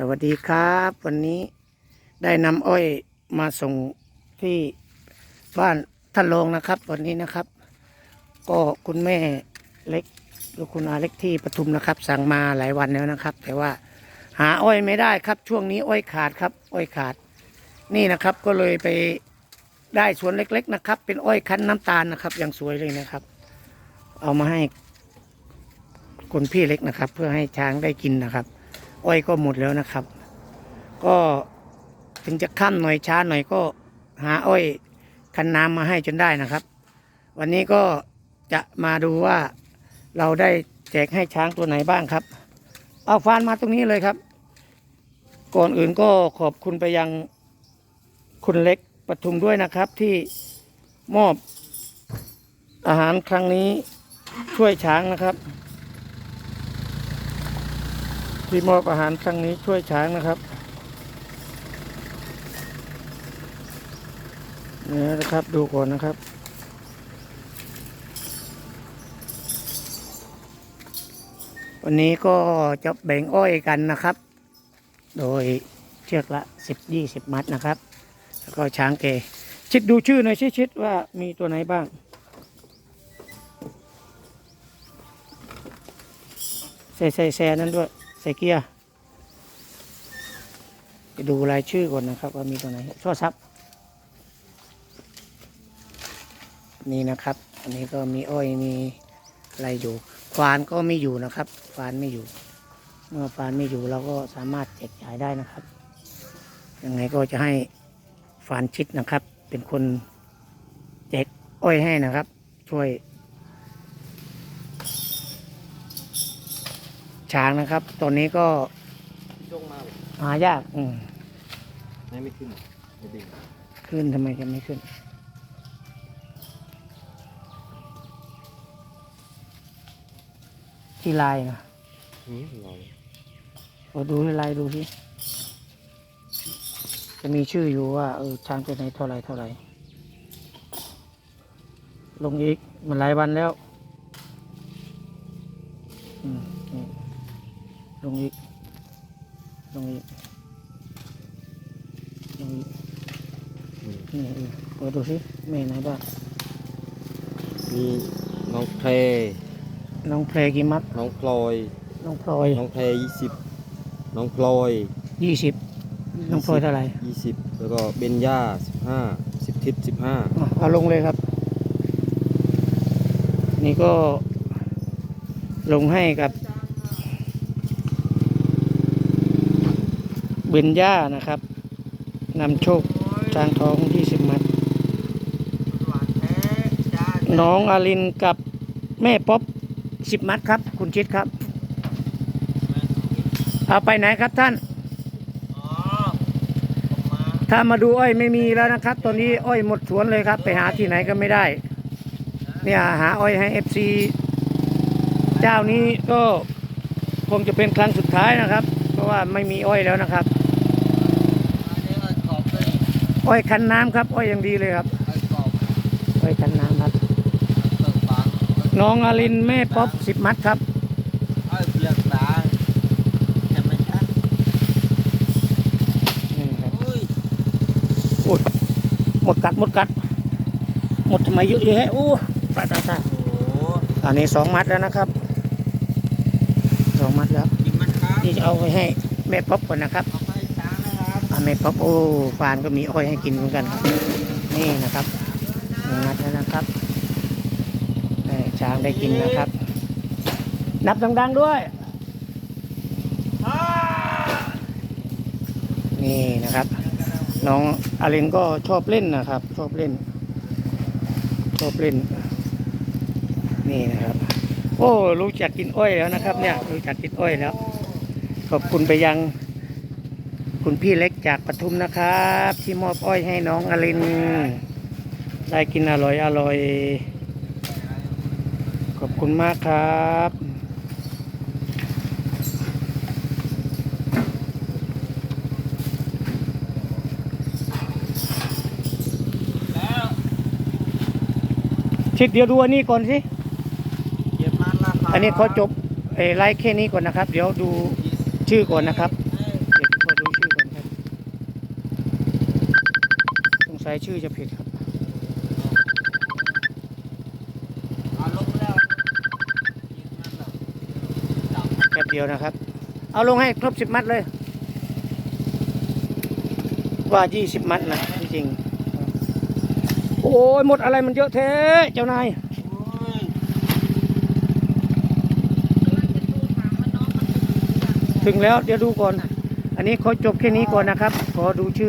สวัสดีครับ วันนี้ได้นำอ้อยมาส่งที่บ้านท่านรองนะครับ วันนี้นะครับ ก็คุณแม่เล็กหรือคุณอาเล็กที่ปทุมนะครับ สั่งมาหลายวันแล้วนะครับ แต่ว่าหาอ้อยไม่ได้ครับ ช่วงนี้อ้อยขาดครับ อ้อยขาด นี่นะครับก็เลยไปได้สวนเล็ก ๆนะครับ เป็นอ้อยคั้นน้ำตาลนะครับอย่างสวยเลยนะครับ เอามาให้คุณพี่เล็กนะครับ เพื่อให้ช้างได้กินนะครับ อ้อยก็หมดแล้วนะครับ ก็ถึงจะค่ำหน่อยช้าหน่อยก็หาอ้อยคันน้ำมาให้จนได้นะครับ วันนี้ก็จะมาดูว่าเราได้แจกให้ช้างตัวไหนบ้างครับ เอาฟานมาตรงนี้เลยครับ ก่อนอื่นก็ขอบคุณไปยังคุณเล็กปทุมด้วยนะครับที่มอบอาหารครั้งนี้ช่วยช้างนะครับ ที่มอบอาหารครั้งนี้ช่วยช้างนะครับนี่นะครับดูก่อนนะครับ วันนี้ก็จะแบ่งอ้อยกันนะครับ โดยเชือกละสิบยี่สิบมัดนะครับ แล้วก็ช้างเก ชิดดูชื่อหน่อยชิชิดว่ามีตัวไหนบ้างใส่ใส่แซนั้นด้วย ส่เกียร์ไปดูรายชื่อก่อนนะครับ ว่ามีตัวไหนช่อซับนี่นะครับ อันนี้ก็มีอ้อยมีอะไรอยู่ฟานก็ไม่อยู่นะครับฟานไม่อยู่ เมื่อฟานไม่อยู่เราก็สามารถแจกจ่ายได้นะครับยังไงก็จะให้ฟานชิดนะครับ เป็นคนแจกอ้อยให้นะครับ ช่วย ช้างนะครับ ตอนนี้ก็จงมาหายาก อืมไม่ไม่ขึ้นไม่ดึงขึ้นทำไมจะไม่ขึ้น ที่ลายนะนี่ลอยโอ้ดูที่ลายดูสิจะมีชื่ออยู่ว่าเออช้างตัวไหนเท่าไรเท่าไรลงอีกมันหลายวันแล้ว อืมนี่ ลงอีก ลงอีก ลงอีกอืมนี่เออเปิดดูสิแม่ไหนบ้างมีน้องเพลน้องเพลกี่มัด น้องพลอย น้องพลอยน้องเพลยี่สิบน้องพลอยยี่สิบน้องพลอยเท่าไหร่ยี่สิบแล้วก็เบนย่าสิบห้าสิบทิศสิบห้าอะเอาลงเลยครับ นี่ก็ลงให้กับ เบนย่านะครับนำโชคช้างท้องยี่สิบมัด น้องอารินกับแม่ป๊อปสิบมัดครับ คุณชิดครับ เอาไปไหนครับท่าน ถ้ามาดูอ้อยไม่มีแล้วนะครับ ตอนนี้อ้อยหมดสวนเลยครับ ไปหาที่ไหนก็ไม่ได้ เนี่ยหาอ้อยให้เอฟซีเจ้านี้ก็คงจะเป็นครั้งสุดท้ายนะครับ เพราะว่าไม่มีอ้อยแล้วนะครับ อ้อยคันน้ำครับอ้อยอย่างดีเลยครับอ้อยคันน้ำครับ น้องอารินแม่ป๊อปสิบมัดครับนี่ครับโอ้ยหมดกัดหมดกัด หมดทำไมเยอะแยะโอ้ตายตายตายอันนี้สองมัดแล้วนะครับสองมัดแล้วนี่จะเอาไปให้แม่ป๊อปก่อนนะครับ อ่าแม่ป๊อปโอ้ฟานก็มีอ้อยให้กินเหมือนกันครับ นี่นะครับนัดแล้วนะครับให้ช้างได้กินนะครับ นับดังๆด้วย นี่นะครับ น้องอารินก็ชอบเล่นนะครับ ชอบเล่น ชอบเล่น นี่นะครับ โอ้ รู้จักกินอ้อยแล้วนะครับ เนี่ย รู้จักกินอ้อยแล้ว ขอบคุณไปยัง คุณพี่เล็กจากปทุมนะครับ ที่มอบอ้อยให้น้องอลิน ได้กินอร่อยอร่อย ขอบคุณมากครับชิดเดี๋ยวดูอันนี้ก่อนสิ อันนี้เขาจบเอ่อไลฟ์แค่นี้ก่อนนะครับ เดี๋ยวดูชื่อก่อนนะครับ สัยชื่อจะผิดครับลงแล้วยิงมันเหรอจับแป๊บเดียวนะครับ เอาลงให้ครบสิบมัดเลย ว่ายี่สิบมัดนะจริงโอ้ยหมดอะไรมันเยอะแท้เจ้านายโอ้ยถึงแล้วเดี๋ยวดูก่อน อันนี้ขอจบแค่นี้ก่อนนะครับ ขอดูชื่อ